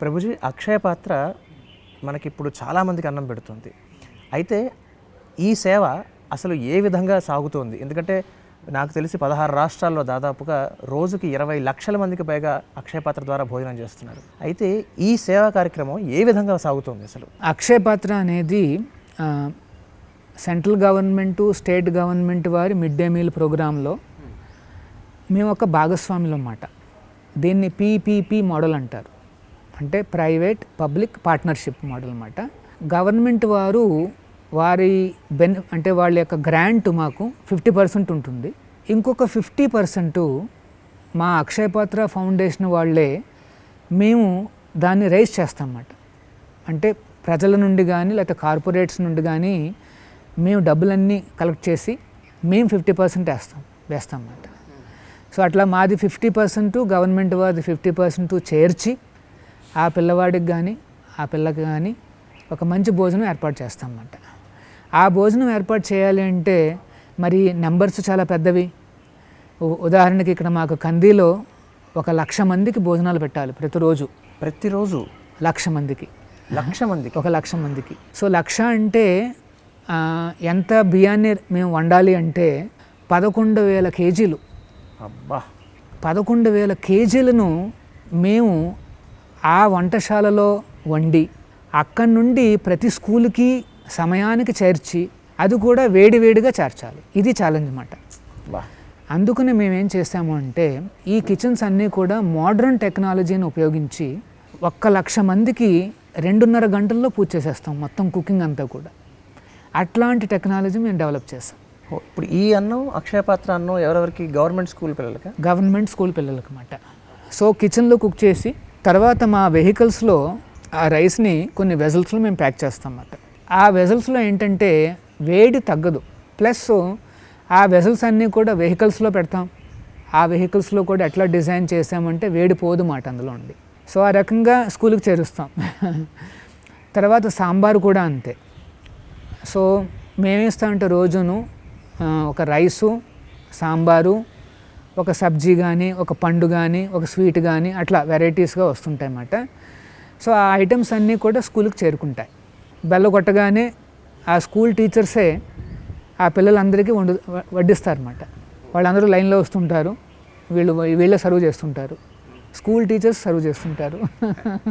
ప్రభుజీ అక్షయ పాత్ర మనకిప్పుడు చాలామందికి అన్నం పెడుతుంది. అయితే ఈ సేవ అసలు ఏ విధంగా సాగుతోంది? ఎందుకంటే నాకు తెలిసి పదహారు రాష్ట్రాల్లో దాదాపుగా రోజుకి ఇరవై లక్షల మందికి పైగా అక్షయ పాత్ర ద్వారా భోజనం చేస్తున్నారు. అయితే ఈ సేవా కార్యక్రమం ఏ విధంగా సాగుతోంది అసలు? అక్షయ పాత్ర అనేది సెంట్రల్ గవర్నమెంట్ స్టేట్ గవర్నమెంట్ వారి మిడ్ డే మీల్ ప్రోగ్రాంలో మేము ఒక భాగస్వాములు అన్నమాట. దీన్ని పీపీపీ మోడల్ అంటారు. అంటే private public partnership model government government వారు వారి బెన్ అంటే వాళ్ళ యొక్క గ్రాంట్ మాకు ఫిఫ్టీ పర్సెంట్ ఉంటుంది. ఇంకొక ఫిఫ్టీ పర్సెంట్ మా అక్షయపాత్ర ఫౌండేషన్ వాళ్ళే మేము దాన్ని రైజ్ చేస్తామన్నమాట అంటే ప్రజల నుండి కానీ లేకపోతే కార్పొరేట్స్ నుండి కానీ మేము డబ్బులన్నీ కలెక్ట్ చేసి మేము ఫిఫ్టీ పర్సెంట్ వేస్తాం వేస్తాం అన్నమాట. సో అట్లా మాది ఫిఫ్టీ పర్సెంట్ గవర్నమెంట్ వాది ఫిఫ్టీ పర్సెంట్ చేర్చి ఆ పిల్లవాడికి కానీ ఆ పిల్లకి కానీ ఒక మంచి భోజనం ఏర్పాటు చేస్తాం అన్నమాట ఆ భోజనం ఏర్పాటు చేయాలి అంటే మరి నెంబర్స్ చాలా పెద్దవి. ఉదాహరణకి ఇక్కడ మాకు కందిలో ఒక లక్ష మందికి భోజనాలు పెట్టాలి ప్రతిరోజు. ప్రతిరోజు? లక్ష మందికి. లక్ష మందికి? ఒక లక్ష మందికి. సో లక్ష అంటే ఎంత బియ్యాన్ని మేము వండాలి అంటే పదకొండు వేల కేజీలు. అబ్బా! పదకొండు వేల కేజీలను మేము ఆ వంటశాలలో వండి అక్కడి నుండి ప్రతి స్కూల్కి సమయానికి చేర్చి అది కూడా వేడి వేడిగా చేర్చాలి. ఇది ఛాలెంజ్ అన్నమాట అందుకని మేము ఏం చేస్తాము అంటే ఈ కిచెన్స్ అన్నీ కూడా మోడర్న్ టెక్నాలజీని ఉపయోగించి ఒక్క లక్ష మందికి రెండున్నర గంటల్లో పూజ చేసేస్తాం మొత్తం కుకింగ్ అంతా కూడా. అట్లాంటి టెక్నాలజీ మేము డెవలప్ చేస్తాం. ఇప్పుడు ఈ అన్నం అక్షయ పాత్ర అన్నం ఎవరెవరికి? గవర్నమెంట్ స్కూల్ పిల్లలకా? గవర్నమెంట్ స్కూల్ పిల్లలకి అన్నమాట సో కిచెన్లో కుక్ చేసి తర్వాత మా వెహికల్స్లో ఆ రైస్ని కొన్ని వెజల్స్లో మేము ప్యాక్ చేస్తాం అన్నమాట ఆ వెజల్స్లో ఏంటంటే వేడి తగ్గదు. ప్లస్ ఆ వెజల్స్ అన్నీ కూడా వెహికల్స్లో పెడతాం. ఆ వెహికల్స్లో కూడా ఎట్లా డిజైన్ చేసామంటే వేడి పోదు మాట అందులో ఉండి. సో ఆ రకంగా స్కూల్కి చేరుస్తాం. తర్వాత సాంబార్ కూడా అంతే. సో మేమేస్తామంటే రోజును ఒక రైసు సాంబారు ఒక సబ్జీ కానీ ఒక పండు కానీ ఒక స్వీట్ కానీ అట్లా వెరైటీస్గా వస్తుంటాయి అన్నమాట. సో ఆ ఐటమ్స్ అన్నీ కూడా స్కూల్కి చేరుకుంటాయి. బెల్ల కొట్టగానే ఆ స్కూల్ టీచర్సే ఆ పిల్లలందరికీ వండు వడ్డిస్తారన్నమాట వాళ్ళందరూ లైన్లో వస్తుంటారు. వీళ్ళు వీళ్ళే సర్వ్ చేస్తుంటారు. స్కూల్ టీచర్స్ సర్వ్ చేస్తుంటారు.